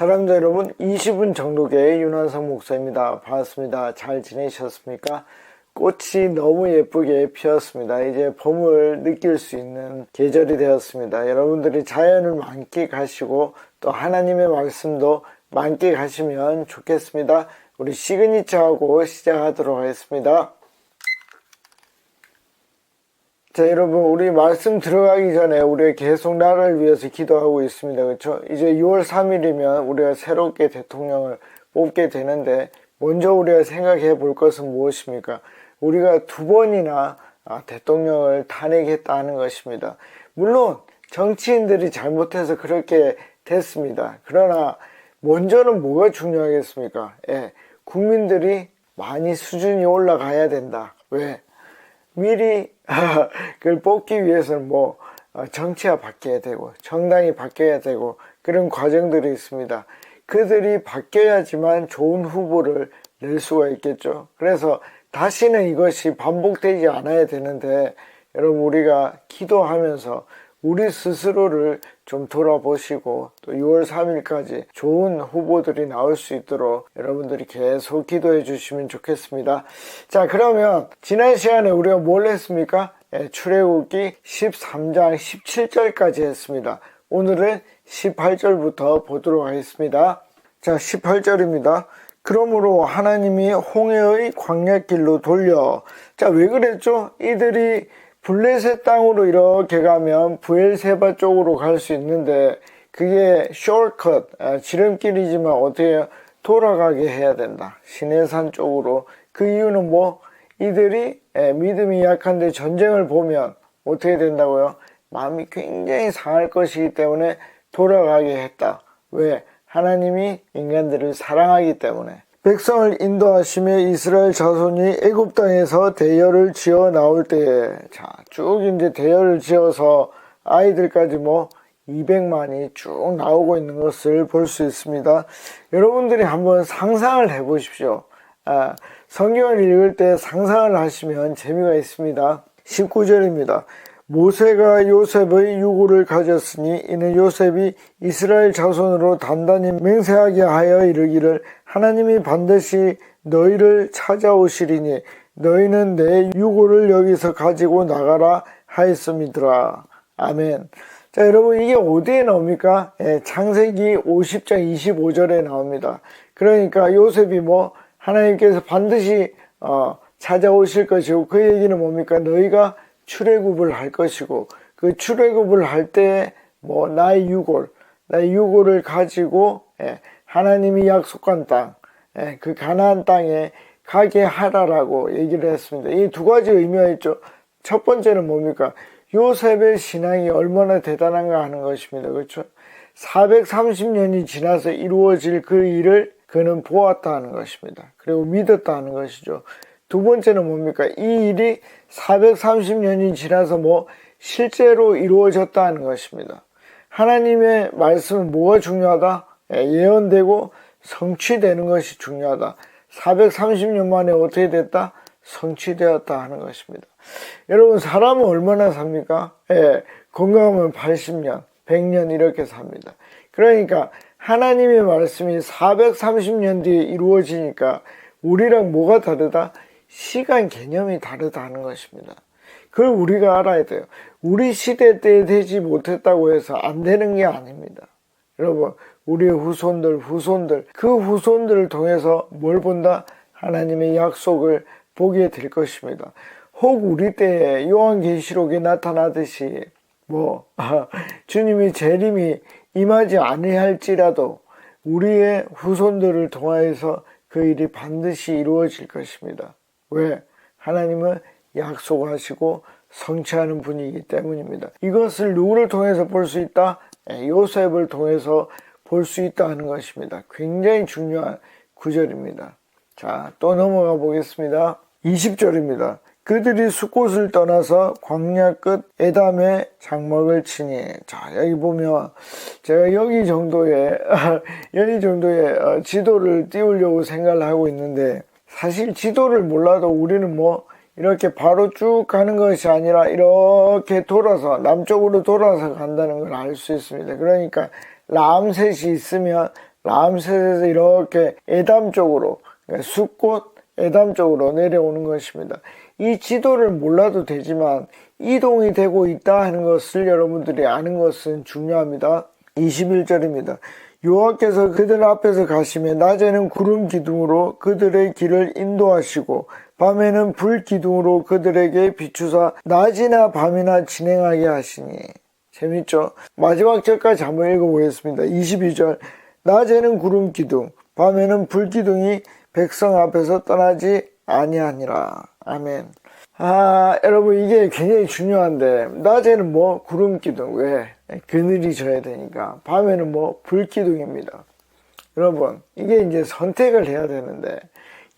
사랑자 여러분, 20분 정도의 윤환성 목사입니다. 반갑습니다. 잘 지내셨습니까? 꽃이 너무 예쁘게 피었습니다. 이제 봄을 느낄 수 있는 계절이 되었습니다. 여러분들이 자연을 만끽하시고 또 하나님의 말씀도 만끽하시면 좋겠습니다. 우리 시그니처하고 시작하도록 하겠습니다. 자, 여러분, 우리 말씀 들어가기 전에 우리가 계속 나라를 위해서 기도하고 있습니다. 그렇죠? 이제 6월 3일이면 우리가 새롭게 대통령을 뽑게 되는데, 먼저 우리가 생각해 볼 것은 무엇입니까? 우리가 두 번이나 아, 대통령을 탄핵했다는 것입니다. 물론, 정치인들이 잘못해서 그렇게 됐습니다. 그러나, 먼저는 뭐가 중요하겠습니까? 예, 국민들이 많이 수준이 올라가야 된다. 왜? 미리 그걸 뽑기 위해서는 뭐 어, 정치가 바뀌어야 되고 정당이 바뀌어야 되고 그런 과정들이 있습니다. 그들이 바뀌어야지만 좋은 후보를 낼 수가 있겠죠. 그래서 다시는 이것이 반복되지 않아야 되는데 여러분 우리가 기도하면서 우리 스스로를 좀 돌아보시고 또 6월 3일까지 좋은 후보들이 나올 수 있도록 여러분들이 계속 기도해 주시면 좋겠습니다. 자, 그러면 지난 시간에 우리가 뭘 했습니까? 예, 출애굽기 13장 17절까지 했습니다. 오늘은 18절부터 보도록 하겠습니다. 자, 18절입니다. 그러므로 하나님이 홍해의 광야길로 돌려 자, 왜 그랬죠? 이들이 블레셋 땅으로 이렇게 가면 부엘세바 쪽으로 갈 수 있는데 그게 숄컷 아, 지름길이지만 어떻게 돌아가게 해야 된다. 시내산 쪽으로 그 이유는 뭐 이들이 믿음이 약한데 전쟁을 보면 어떻게 된다고요? 마음이 굉장히 상할 것이기 때문에 돌아가게 했다. 왜? 하나님이 인간들을 사랑하기 때문에. 백성을 인도하시며 이스라엘 자손이 애굽 땅에서 대열을 지어 나올 때에 자, 쭉 이제 대열을 지어서 아이들까지 뭐 200만이 쭉 나오고 있는 것을 볼 수 있습니다. 여러분들이 한번 상상을 해 보십시오. 아, 성경을 읽을 때 상상을 하시면 재미가 있습니다. 19절입니다. 모세가 요셉의 유고를 가졌으니 이는 요셉이 이스라엘 자손으로 단단히 맹세하게 하여 이르기를 하나님이 반드시 너희를 찾아오시리니 너희는 내 유고를 여기서 가지고 나가라 하였음이더라. 아멘. 자, 여러분, 이게 어디에 나옵니까? 예, 창세기 50장 25절에 나옵니다. 그러니까 요셉이 뭐, 하나님께서 반드시, 어, 찾아오실 것이고, 그 얘기는 뭡니까? 너희가 출애굽을 할 것이고 그 출애굽을 할 때 뭐 나의 유골 나의 유골을 가지고 예, 하나님이 약속한 땅, 예, 그 가나안 땅에 가게 하라라고 얘기를 했습니다. 이 두 가지 의미가 있죠. 첫 번째는 뭡니까? 요셉의 신앙이 얼마나 대단한가 하는 것입니다. 그렇죠? 430년이 지나서 이루어질 그 일을 그는 보았다 하는 것입니다. 그리고 믿었다 하는 것이죠. 두 번째는 뭡니까? 이 일이 430년이 지나서 뭐 실제로 이루어졌다는 것입니다. 하나님의 말씀은 뭐가 중요하다? 예, 예언되고 성취되는 것이 중요하다. 430년 만에 어떻게 됐다? 성취되었다 하는 것입니다. 여러분, 사람은 얼마나 삽니까? 예, 건강하면 80년, 100년 이렇게 삽니다. 그러니까 하나님의 말씀이 430년 뒤에 이루어지니까 우리랑 뭐가 다르다? 시간 개념이 다르다는 것입니다. 그걸 우리가 알아야 돼요. 우리 시대 때 되지 못했다고 해서 안 되는 게 아닙니다. 여러분, 우리의 후손들, 후손들, 그 후손들을 통해서 뭘 본다? 하나님의 약속을 보게 될 것입니다. 혹 우리 때에 요한계시록에 나타나듯이 뭐 아, 주님의 재림이 임하지 아니할지라도 우리의 후손들을 통하여서 그 일이 반드시 이루어질 것입니다. 왜? 하나님은 약속하시고 성취하는 분이기 때문입니다. 이것을 누구를 통해서 볼 수 있다? 예, 요셉을 통해서 볼 수 있다 하는 것입니다. 굉장히 중요한 구절입니다. 자, 또 넘어가 보겠습니다. 20절입니다. 그들이 숲곳을 떠나서 광야 끝 에담에 장막을 치니 자 여기 보면 제가 여기 정도의 여기 정도의 어, 지도를 띄우려고 생각을 하고 있는데 사실 지도를 몰라도 우리는 뭐 이렇게 바로 쭉 가는 것이 아니라 이렇게 돌아서 남쪽으로 돌아서 간다는 걸 알 수 있습니다. 그러니까 람셋이 있으면 람셋에서 이렇게 에담 쪽으로 그러니까 숲꽃 에담 쪽으로 내려오는 것입니다. 이 지도를 몰라도 되지만 이동이 되고 있다 하는 것을 여러분들이 아는 것은 중요합니다. 21절입니다. 여호와께서 그들 앞에서 가시며 낮에는 구름 기둥으로 그들의 길을 인도하시고 밤에는 불 기둥으로 그들에게 비추사 낮이나 밤이나 진행하게 하시니 재밌죠? 마지막 절까지 한번 읽어보겠습니다. 22절 낮에는 구름 기둥 밤에는 불 기둥이 백성 앞에서 떠나지 아니하니라. 아멘. 아, 여러분, 이게 굉장히 중요한데, 낮에는 뭐, 구름 기둥, 왜? 그늘이 져야 되니까. 밤에는 뭐, 불 기둥입니다. 여러분, 이게 이제 선택을 해야 되는데,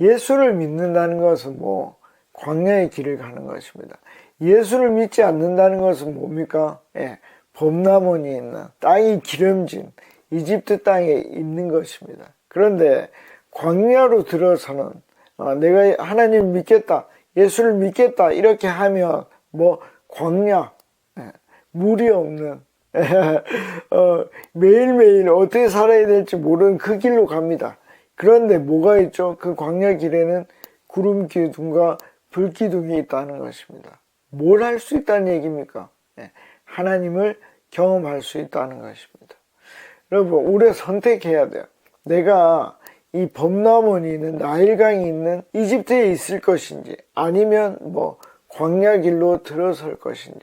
예수를 믿는다는 것은 뭐, 광야의 길을 가는 것입니다. 예수를 믿지 않는다는 것은 뭡니까? 예, 봄나무니 있는, 땅이 기름진, 이집트 땅에 있는 것입니다. 그런데, 광야로 들어서는, 어, 내가 하나님 믿겠다. 예수를 믿겠다 이렇게 하면 뭐 광야 예, 물이 없는 어, 매일매일 어떻게 살아야 될지 모르는 그 길로 갑니다. 그런데 뭐가 있죠? 그 광야 길에는 구름 기둥과 불 기둥이 있다는 것입니다. 뭘 할 수 있다는 얘기입니까? 예, 하나님을 경험할 수 있다는 것입니다. 여러분, 우리가 선택해야 돼요. 내가 이 범나무니 있는 나일강이 있는 이집트에 있을 것인지 아니면 뭐 광야 길로 들어설 것인지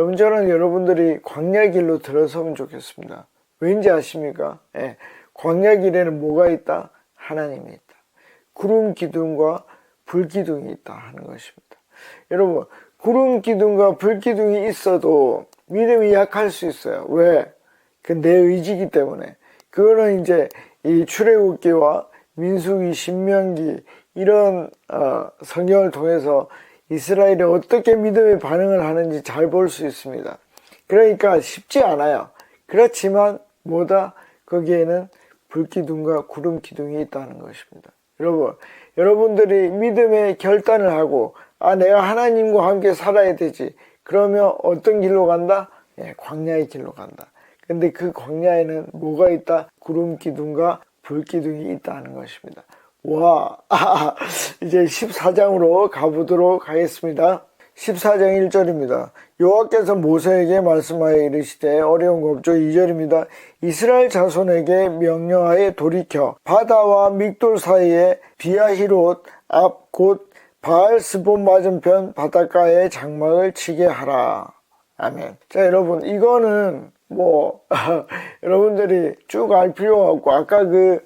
여러분 저는 여러분들이 광야 길로 들어서면 좋겠습니다. 왠지 아십니까? 예, 광야 길에는 뭐가 있다? 하나님이 있다. 구름 기둥과 불 기둥이 있다 하는 것입니다. 여러분 구름 기둥과 불 기둥이 있어도 믿음이 약할 수 있어요. 왜? 그 내 의지기 때문에. 그거는 이제 이 출애굽기와 민수기, 신명기 이런 어, 성경을 통해서 이스라엘이 어떻게 믿음의 반응을 하는지 잘 볼 수 있습니다. 그러니까 쉽지 않아요. 그렇지만 뭐다 거기에는 불기둥과 구름 기둥이 있다는 것입니다. 여러분, 여러분들이 믿음의 결단을 하고 아 내가 하나님과 함께 살아야 되지. 그러면 어떤 길로 간다? 예, 광야의 길로 간다. 근데 그 광야에는 뭐가 있다? 구름 기둥과 불 기둥이 있다는 것입니다. 와, 아, 이제 14장으로 가보도록 하겠습니다. 14장 1절입니다. 여호와께서 모세에게 말씀하여 이르시되 어려운 거 없죠. 2절입니다. 이스라엘 자손에게 명령하여 돌이켜 바다와 믹돌 사이에 비아히롯 앞 곧 바알 스본 맞은편 바닷가에 장막을 치게 하라. 아멘. 자, 여러분, 이거는 뭐 여러분들이 쭉 알 필요가 없고 아까 그 어,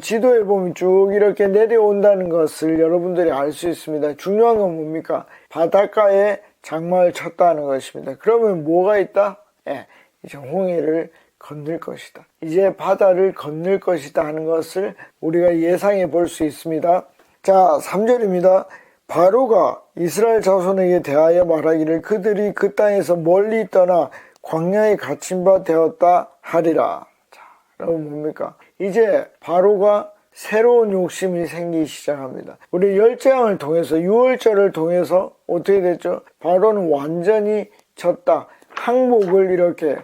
지도에 보면 쭉 이렇게 내려온다는 것을 여러분들이 알 수 있습니다. 중요한 건 뭡니까? 바닷가에 장마를 쳤다는 것입니다. 그러면 뭐가 있다? 예, 이제 홍해를 건널 것이다. 이제 바다를 건널 것이다 하는 것을 우리가 예상해 볼 수 있습니다. 자, 3절입니다. 바로가 이스라엘 자손에게 대하여 말하기를 그들이 그 땅에서 멀리 떠나 광야에 갇힌 바 되었다 하리라. 자, 여러분 뭡니까? 이제 바로가 새로운 욕심이 생기기 시작합니다. 우리 열장을 통해서 6월절을 통해서 어떻게 됐죠? 바로는 완전히 졌다. 항목을 이렇게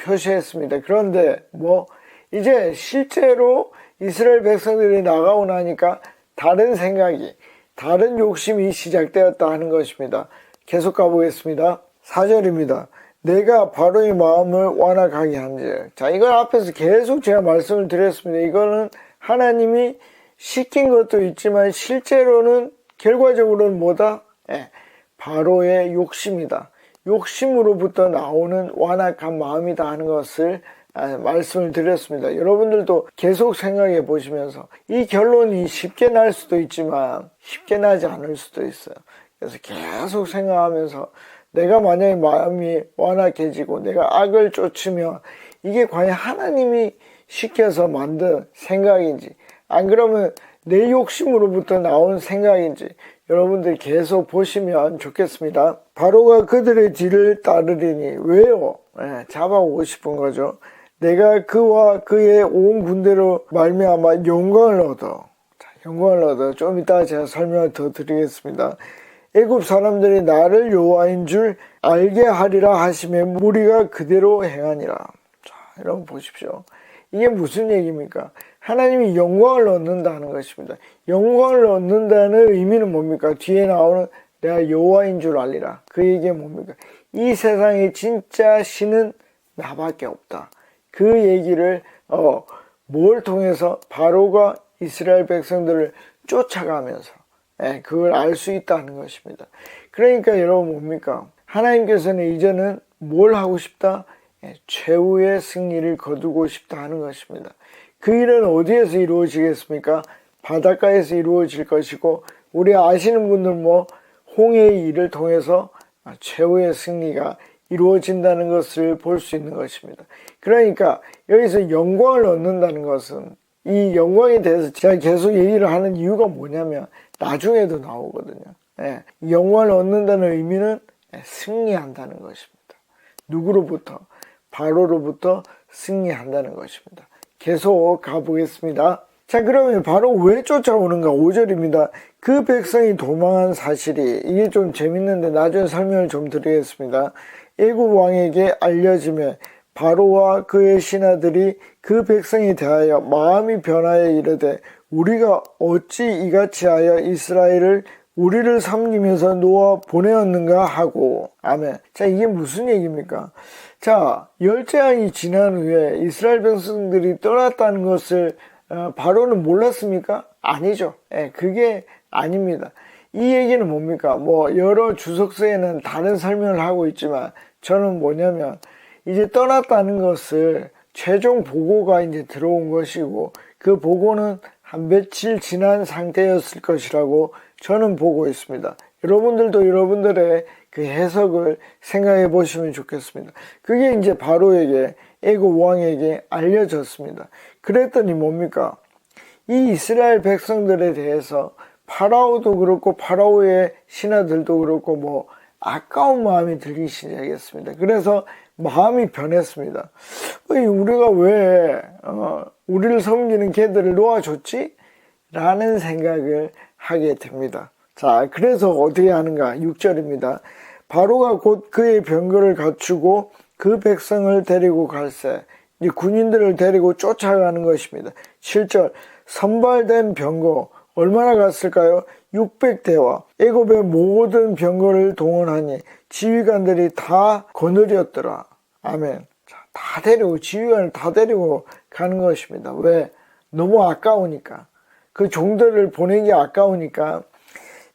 표시했습니다. 그런데 뭐 이제 실제로 이스라엘 백성들이 나가고 나니까 다른 생각이 다른 욕심이 시작되었다 하는 것입니다. 계속 가보겠습니다. 4절입니다. 내가 바로의 마음을 완악하게 한즉. 자, 이건 앞에서 계속 제가 말씀을 드렸습니다. 이거는 하나님이 시킨 것도 있지만 실제로는 결과적으로는 뭐다? 예, 바로의 욕심이다. 욕심으로부터 나오는 완악한 마음이다 하는 것을 아, 말씀을 드렸습니다. 여러분들도 계속 생각해 보시면서 이 결론이 쉽게 날 수도 있지만 쉽게 나지 않을 수도 있어요. 그래서 계속 생각하면서 내가 만약에 마음이 완악해지고 내가 악을 쫓으면 이게 과연 하나님이 시켜서 만든 생각인지 안 그러면 내 욕심으로부터 나온 생각인지 여러분들 계속 보시면 좋겠습니다. 바로가 그들의 뒤를 따르리니 왜요? 네, 잡아오고 싶은 거죠. 내가 그와 그의 온 군대로 말미암아 영광을 얻어. 자, 영광을 얻어. 좀 이따 제가 설명을 더 드리겠습니다. 애굽 사람들이 나를 여호와인 줄 알게 하리라 하시면 무리가 그대로 행하니라. 자, 여러분 보십시오. 이게 무슨 얘기입니까? 하나님이 영광을 얻는다는 것입니다. 영광을 얻는다는 의미는 뭡니까? 뒤에 나오는 내가 여호와인 줄 알리라. 그 얘기가 뭡니까? 이 세상에 진짜 신은 나밖에 없다. 그 얘기를 어, 뭘 통해서 바로가 이스라엘 백성들을 쫓아가면서 예, 그걸 알 수 있다는 것입니다. 그러니까 여러분 뭡니까? 하나님께서는 이제는 뭘 하고 싶다? 예, 최후의 승리를 거두고 싶다 하는 것입니다. 그 일은 어디에서 이루어지겠습니까? 바닷가에서 이루어질 것이고 우리 아시는 분들 뭐 홍해의 일을 통해서 최후의 승리가 이루어진다는 것을 볼 수 있는 것입니다. 그러니까 여기서 영광을 얻는다는 것은 이 영광에 대해서 제가 계속 얘기를 하는 이유가 뭐냐면 나중에도 나오거든요. 예, 영광을 얻는다는 의미는 승리한다는 것입니다. 누구로부터? 바로로부터 승리한다는 것입니다. 계속 가보겠습니다. 자, 그러면 바로 왜 쫓아오는가? 5절입니다. 그 백성이 도망한 사실이, 이게 좀 재밌는데 나중에 설명을 좀 드리겠습니다. 애굽 왕에게 알려지면 바로와 그의 신하들이 그 백성에 대하여 마음이 변하여 이르되 우리가 어찌 이같이 하여 이스라엘을 우리를 섬기면서 놓아 보내었는가 하고 아멘. 자 이게 무슨 얘기입니까? 자 열재앙이 지난 후에 이스라엘 백성들이 떠났다는 것을 어, 바로는 몰랐습니까? 아니죠. 예, 그게 아닙니다. 이 얘기는 뭡니까? 뭐 여러 주석서에는 다른 설명을 하고 있지만 저는 뭐냐면 이제 떠났다는 것을 최종 보고가 이제 들어온 것이고 그 보고는 한 며칠 지난 상태였을 것이라고 저는 보고 있습니다. 여러분들도 여러분들의 그 해석을 생각해 보시면 좋겠습니다. 그게 이제 바로에게 애고 왕에게 알려졌습니다. 그랬더니 뭡니까? 이 이스라엘 백성들에 대해서 파라오도 그렇고 파라오의 신하들도 그렇고 뭐 아까운 마음이 들기 시작했습니다. 그래서 마음이 변했습니다. 우리가 왜 어, 우리를 섬기는 개들을 놓아줬지? 라는 생각을 하게 됩니다. 자, 그래서 어떻게 하는가? 6절입니다. 바로가 곧 그의 병거를 갖추고 그 백성을 데리고 갈새 이 군인들을 데리고 쫓아가는 것입니다. 7절 선발된 병거 얼마나 갔을까요? 600대와 애굽의 모든 병거를 동원하니 지휘관들이 다 거느렸더라. 아멘. 자, 다 데리고 지휘관을 다 데리고 가는 것입니다. 왜? 너무 아까우니까. 그 종들을 보내기 아까우니까.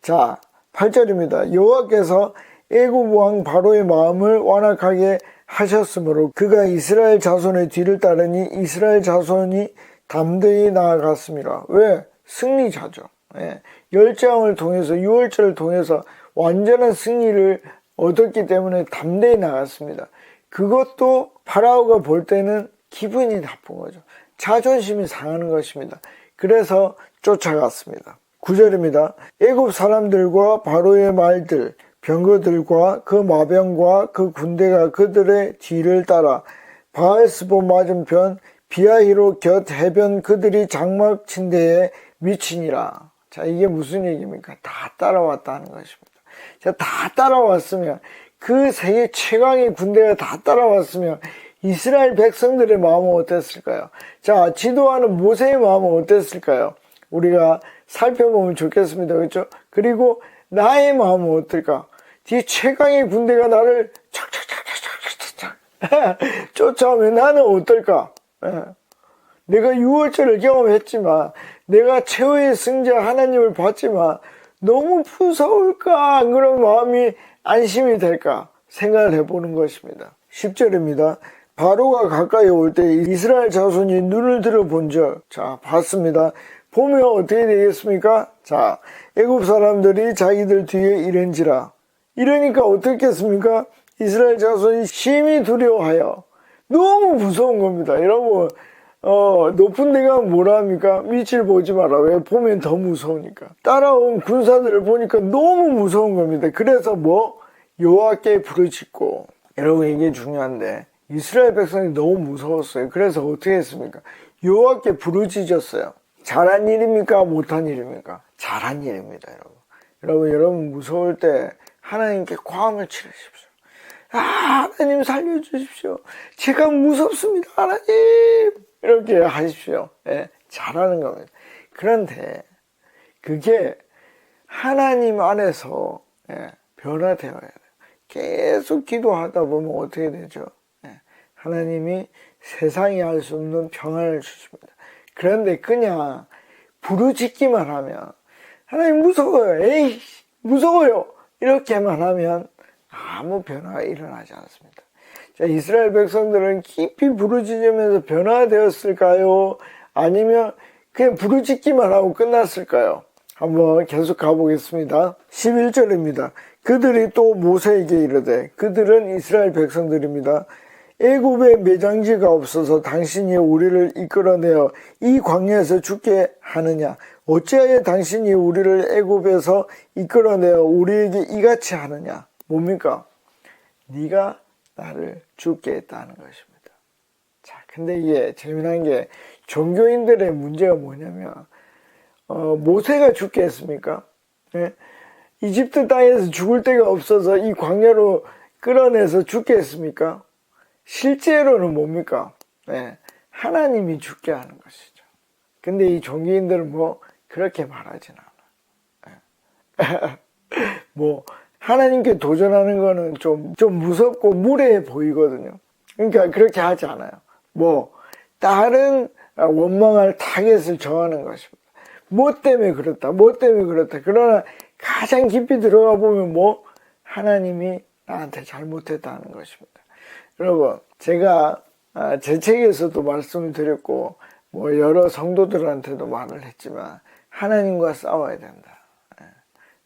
자, 8절입니다. 여호와께서 애굽 왕 바로의 마음을 완악하게 하셨으므로 그가 이스라엘 자손의 뒤를 따르니 이스라엘 자손이 담대히 나아갔습니다. 왜? 승리자죠. 예. 열장을 통해서 유월절을 통해서 완전한 승리를 얻었기 때문에 담대히 나갔습니다. 그것도 파라오가 볼 때는 기분이 나쁜 거죠. 자존심이 상하는 것입니다. 그래서 쫓아갔습니다. 9절입니다. 애굽 사람들과 바로의 말들, 병거들과 그 마병과 그 군대가 그들의 뒤를 따라 바알스보 맞은편 비아히로 곁 해변 그들이 장막 침대에 미치니라. 자, 이게 무슨 얘기입니까? 다 따라왔다는 것입니다. 자, 다 따라왔으면 그 세계 최강의 군대가 다 따라왔으면 이스라엘 백성들의 마음은 어땠을까요? 자, 지도하는 모세의 마음은 어땠을까요? 우리가 살펴보면 좋겠습니다. 그렇죠? 그리고 나의 마음은 어떨까? 뒤 최강의 군대가 나를 쫓아오면 나는 어떨까? 예. 내가 유월절을 경험했지만 내가 최후의 승자 하나님을 봤지만 너무 무서울까 안 그런 마음이 안심이 될까 생각을 해보는 것입니다. 10절입니다. 바로가 가까이 올 때 이스라엘 자손이 눈을 들어 본 적, 자, 봤습니다. 보면 어떻게 되겠습니까? 자, 애굽 사람들이 자기들 뒤에 이른지라. 이러니까 어떻겠습니까? 이스라엘 자손이 심히 두려워하여 너무 무서운 겁니다. 여러분, 어, 높은 데가 뭐라 합니까? 밑을 보지 마라. 왜? 보면 더 무서우니까. 따라온 군사들을 보니까 너무 무서운 겁니다. 그래서 뭐? 여호와께 부르짖고. 여러분, 이게 중요한데. 이스라엘 백성이 너무 무서웠어요. 그래서 어떻게 했습니까? 여호와께 부르짖었어요. 잘한 일입니까? 못한 일입니까? 잘한 일입니다, 여러분. 여러분, 여러분 무서울 때 하나님께 과음을 치르십시오. 아, 하나님 살려주십시오. 제가 무섭습니다, 하나님. 이렇게 하십시오. 예, 잘하는 겁니다. 그런데 그게 하나님 안에서 예, 변화되어야 돼요. 계속 기도하다 보면 어떻게 되죠? 예, 하나님이 세상이 알 수 없는 평안을 주십니다. 그런데 그냥 부르짖기만 하면 하나님 무서워요. 에이 무서워요. 이렇게만 하면 아무 변화가 일어나지 않습니다. 자, 이스라엘 백성들은 깊이 부르짖으면서 변화되었을까요? 아니면 그냥 부르짖기만 하고 끝났을까요? 한번 계속 가보겠습니다. 11절입니다. 그들이 또 모세에게 이르되 그들은 이스라엘 백성들입니다. 애굽에 매장지가 없어서 당신이 우리를 이끌어내어 이 광야에서 죽게 하느냐 어찌하여 당신이 우리를 애굽에서 이끌어내어 우리에게 이같이 하느냐 뭡니까? 네가 나를 죽게 했다는 것입니다. 자, 근데 이게 재미난 게 종교인들의 문제가 뭐냐면 어, 모세가 죽게 했습니까? 예? 이집트 땅에서 죽을 데가 없어서 이 광야로 끌어내서 죽게 했습니까? 실제로는 뭡니까? 예, 하나님이 죽게 하는 것이죠. 근데 이 종교인들은 뭐 그렇게 말하진 않아. 예. 뭐 하나님께 도전하는 거는 좀, 좀 무섭고 무례해 보이거든요. 그러니까 그렇게 하지 않아요. 뭐 다른 원망할 타겟을 정하는 것입니다. 뭐 때문에 그렇다, 뭐 때문에 그렇다. 그러나 가장 깊이 들어가 보면 뭐 하나님이 나한테 잘못했다는 것입니다. 여러분, 제가 아, 제 책에서도 말씀을 드렸고, 뭐 여러 성도들한테도 말을 했지만, 하나님과 싸워야 된다.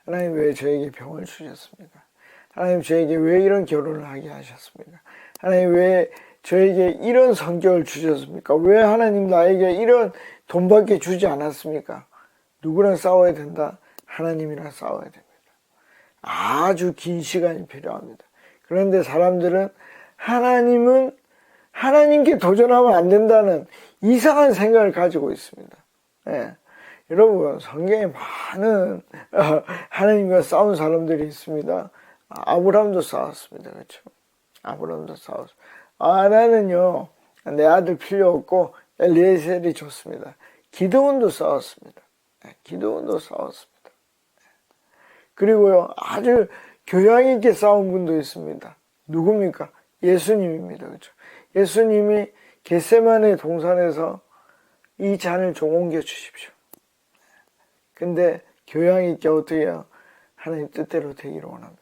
예. 하나님 왜 저에게 병을 주셨습니까? 하나님 저에게 왜 이런 결혼을 하게 하셨습니까? 하나님 왜 저에게 이런 성격을 주셨습니까? 왜 하나님 나에게 이런 돈밖에 주지 않았습니까? 누구랑 싸워야 된다? 하나님이랑 싸워야 됩니다. 아주 긴 시간이 필요합니다. 그런데 사람들은 하나님은 하나님께 도전하면 안 된다는 이상한 생각을 가지고 있습니다. 예. 여러분 성경에 많은 어, 하나님과 싸운 사람들이 있습니다. 아브라함도 싸웠습니다. 그렇죠? 아브라함도 싸웠어. 아 나는요 내 아들 필요 없고 엘리에셀이 좋습니다. 기도원도 싸웠습니다. 예, 기도원도 싸웠습니다. 그리고요 아주 교양 있게 싸운 분도 있습니다. 누굽니까? 예수님입니다. 그렇죠? 예수님이 겟세만의 동산에서 이 잔을 좀 옮겨 주십시오. 근데 교양 있게 어떻게 해요? 하나님 뜻대로 되기를 원합니다.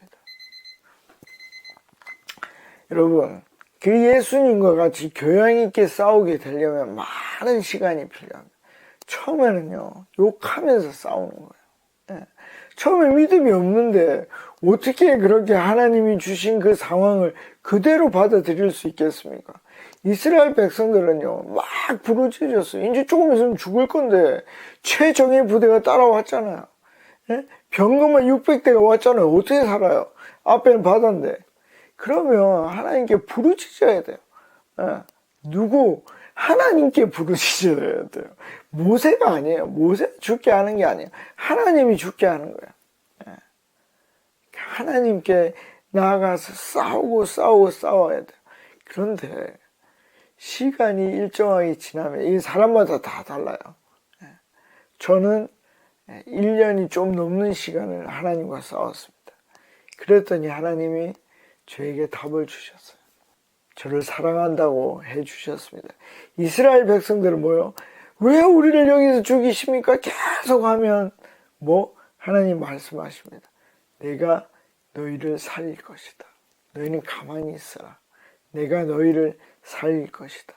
여러분, 그 예수님과 같이 교양 있게 싸우게 되려면 많은 시간이 필요합니다. 처음에는요, 욕하면서 싸우는 거예요. 예. 처음에 믿음이 없는데 어떻게 그렇게 하나님이 주신 그 상황을 그대로 받아들일 수 있겠습니까? 이스라엘 백성들은요, 막 부르짖었어요. 이제 조금 있으면 죽을 건데, 최정예 부대가 따라왔잖아요. 예? 병거만 600대가 왔잖아요. 어떻게 살아요? 앞에는 바다인데. 그러면 하나님께 부르짖어야 돼요. 예. 누구? 하나님께 부르짖어야 돼요. 모세가 아니에요. 모세 죽게 하는 게 아니에요. 하나님이 죽게 하는 거예요. 예. 하나님께 나아가서 싸우고 싸우고 싸워야 돼요. 그런데 시간이 일정하게 지나면 이 사람마다 다 달라요. 예. 저는 1년이 좀 넘는 시간을 하나님과 싸웠습니다. 그랬더니 하나님이 저에게 답을 주셨어요. 저를 사랑한다고 해 주셨습니다. 이스라엘 백성들은 뭐요? 왜 우리를 여기서 죽이십니까? 계속 하면 뭐 하나님 말씀하십니다. 내가 너희를 살릴 것이다. 너희는 가만히 있어라. 내가 너희를 살릴 것이다.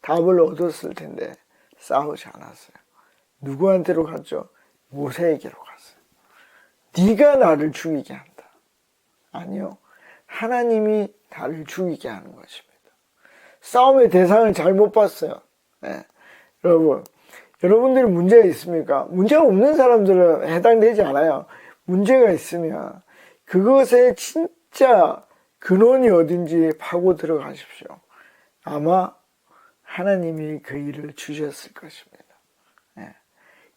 답을 얻었을 텐데 싸우지 않았어요. 누구한테로 갔죠? 모세에게로 갔어요. 네가 나를 죽이게 한다. 아니요. 하나님이 나를 죽이게 하는 것입니다. 싸움의 대상을 잘못 봤어요. 네. 여러분, 여러분들이 문제가 있습니까? 문제가 없는 사람들은 해당되지 않아요. 문제가 있으면 그것에 진짜 근원이 어딘지 파고 들어가십시오. 아마 하나님이 그 일을 주셨을 것입니다. 네.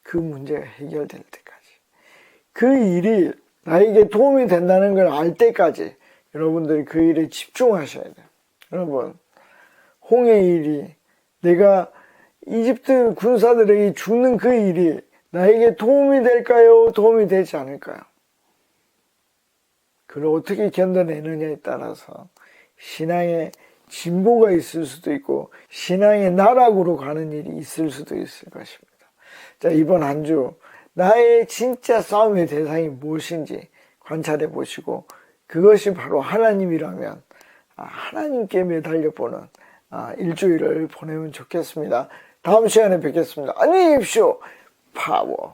그 문제가 해결될 때까지. 그 일이 나에게 도움이 된다는 걸 알 때까지 여러분들이 그 일에 집중하셔야 돼요. 여러분, 홍해 일이 내가 이집트 군사들에게 죽는 그 일이 나에게 도움이 될까요? 도움이 되지 않을까요? 그걸 어떻게 견뎌내느냐에 따라서 신앙의 진보가 있을 수도 있고 신앙의 나락으로 가는 일이 있을 수도 있을 것입니다. 자, 이번 한 주 나의 진짜 싸움의 대상이 무엇인지 관찰해 보시고 그것이 바로 하나님이라면 아, 하나님께 매달려 보는 아, 일주일을 보내면 좋겠습니다. 다음 시간에 뵙겠습니다. 안녕히 계십시오. 파워.